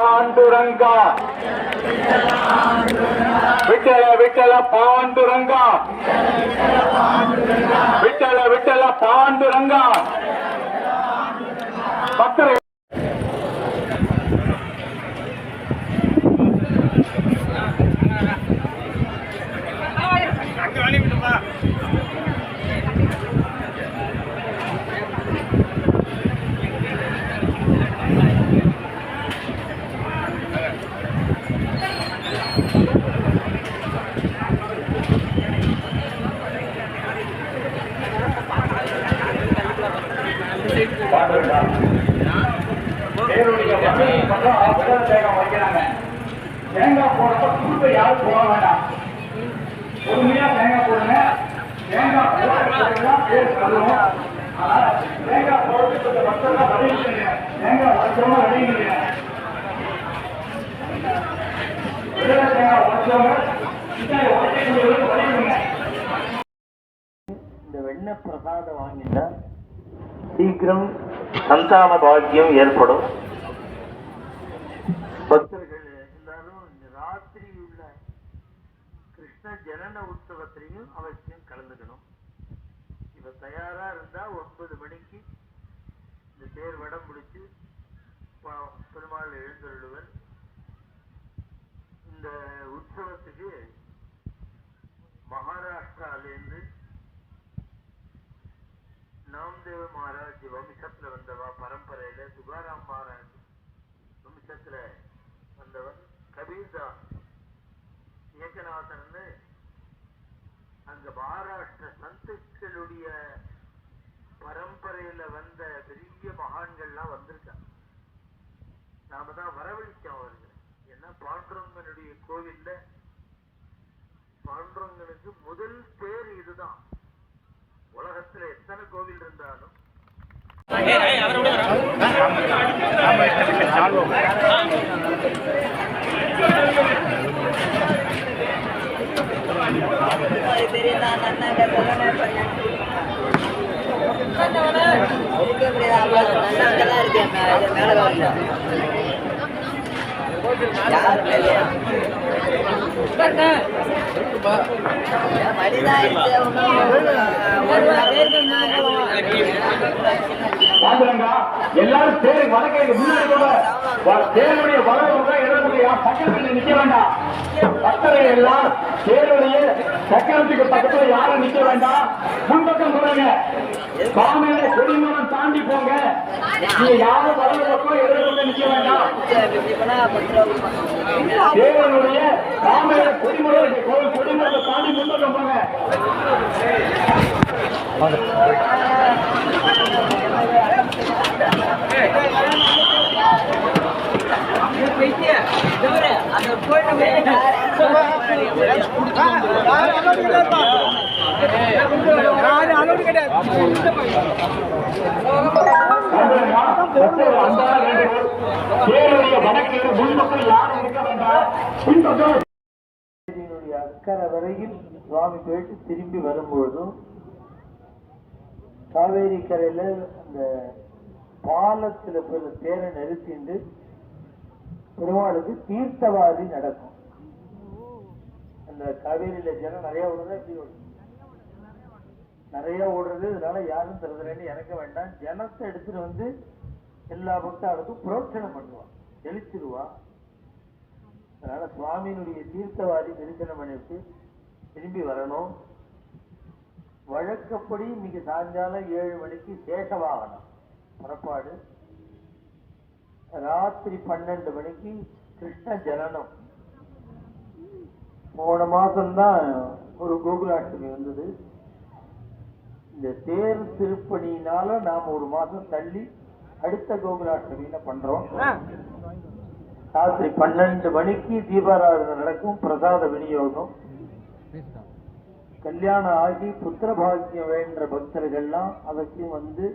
பாண்டுரங்கா. விட்டல விட்டல பாண்டுரங்கா. விட்டல விட்டல பாண்டுரங்கா. பக்தரை போடுறப்ப யாரும் போக வேண்டாம் பொறுமையா தேங்காய் போடுங்க தேங்காய் போடுறதுலாம் பேர் சொல்லுவோம் ஆனா தேங்காய் போடுறது கொஞ்சம் மக்கள் தான் விளைவிக்கிறீங்க தேங்காய் உடச்சவங்க விளைவிக்கிறீங்க விடுதலை தேங்காய் உடச்சவங்க சித்தாய் உடச்சவங்களுக்கு விளைவிக்கிறீங்க இந்த வெண்ண பிரசாதம் வாங்கிட்டா சீக்கிரம் சந்தான பாக்கியம் ஏற்படும் பக்தர்கள் எல்லாரும் இந்த ராத்திரி உள்ள கிருஷ்ண ஜனன உற்சவத்திலையும் அவசியம் கலந்துக்கணும். இவ தயாரா இருந்தா ஒன்பது மணிக்கு இந்த தேர் வடம் பிடிச்சு பெருமாள் எழுந்தருளுவர். இந்த உற்சவத்துக்கு மகாராஷ்டிராலேருந்து நாம்தேவ் மகாராஜ் வம்சத்துல வந்தவா பரம்பரையில துகாராம் மகாராஜ் வம்சத்துல வந்தவன் கபீர்தாஸ் ஏகநாதன் அங்க மகாராஷ்டிர சந்துக்களுடைய பரம்பரையில வந்த பெரிய மகான்கள்லாம் வந்திருக்காங்க. நாம தான் வரவழைச்சோம் அவர்கள். ஏன்னா பாண்டுரங்கனுடைய கோவில்ல பாண்டுரங்கனுக்கு முதல் பேர் இதுதான். உலகத்துல எத்தனை கோவில் இருந்தாலும். அவரோட எல்லாரும் தேர் வடக்கே முன்னாடி போங்க. இடத்துல வேண்டாம். பக்தரை எல்லாம் தேருடைய சக்கரத்துக்கு பக்கத்துல யாரும் நிக்க வேண்டாம். முன்பக்கம் போறாங்க. சாமியோட கொடிமரம் தாண்டி போங்க. நீங்க யாரும் வலது பக்கம் எதிர்கொண்டு நிக்க வேண்டாம். தேவனுடைய சாமியோட கொடிமரம் கோவில் கொடிமரத்தை தாண்டி முன்பக்கம் போங்க. போயிட்டு வடக்கு முன்பக்கம் யாரும் இருக்க வேண்டாம் பின்பக்கம் காவேரியினுடைய அக்கறை வரையில் சுவாமி போயிட்டு திரும்பி வரும்பொழுதும் காவேரி கரையில அந்த பாலத்துல போய் தேரை நிறுத்திண்டு பெருமாளுக்கு தீர்த்தவாதி நடக்கும் அந்த காவேரியில ஜனம் நிறைய ஓடுறதா இப்படி ஓடுது. நிறைய ஓடுறது இதனால யாரும் தருதுறேன்னு இறக்க வேண்டாம். ஜனத்தை எடுத்துட்டு வந்து எல்லா பக்தாளுக்கும் புரோட்சணம் பண்ணுவான் தெளிச்சிருவா. அதனால சுவாமியினுடைய தீர்த்தவாரி தரிசனம் பண்ணிட்டு திரும்பி வரணும். வழக்கப்படி இன்னைக்கு சாயங்காலம் ஏழு மணிக்கு சேஷவாகனம். புறப்பாடு. ராத்திரி பன்னெண்டு மணிக்கு கிருஷ்ண ஜனனம். போன மாசம்தான் ஒரு கோகுலாஷ்டமி வந்தது. இந்த தேர் திருப்பணியினால நாம ஒரு மாசம் தள்ளி அடுத்த கோகுலாஷ்டமியில பண்றோம். ராத்திரி பன்னெண்டு மணிக்கு தீபாராதனை நடக்கும் பிரசாத விநியோகம். கல்யாணம் ஆகி புத்திர பாக்கியம் வேண்ட பக்தர்கள்லாம் அவசியம் வந்து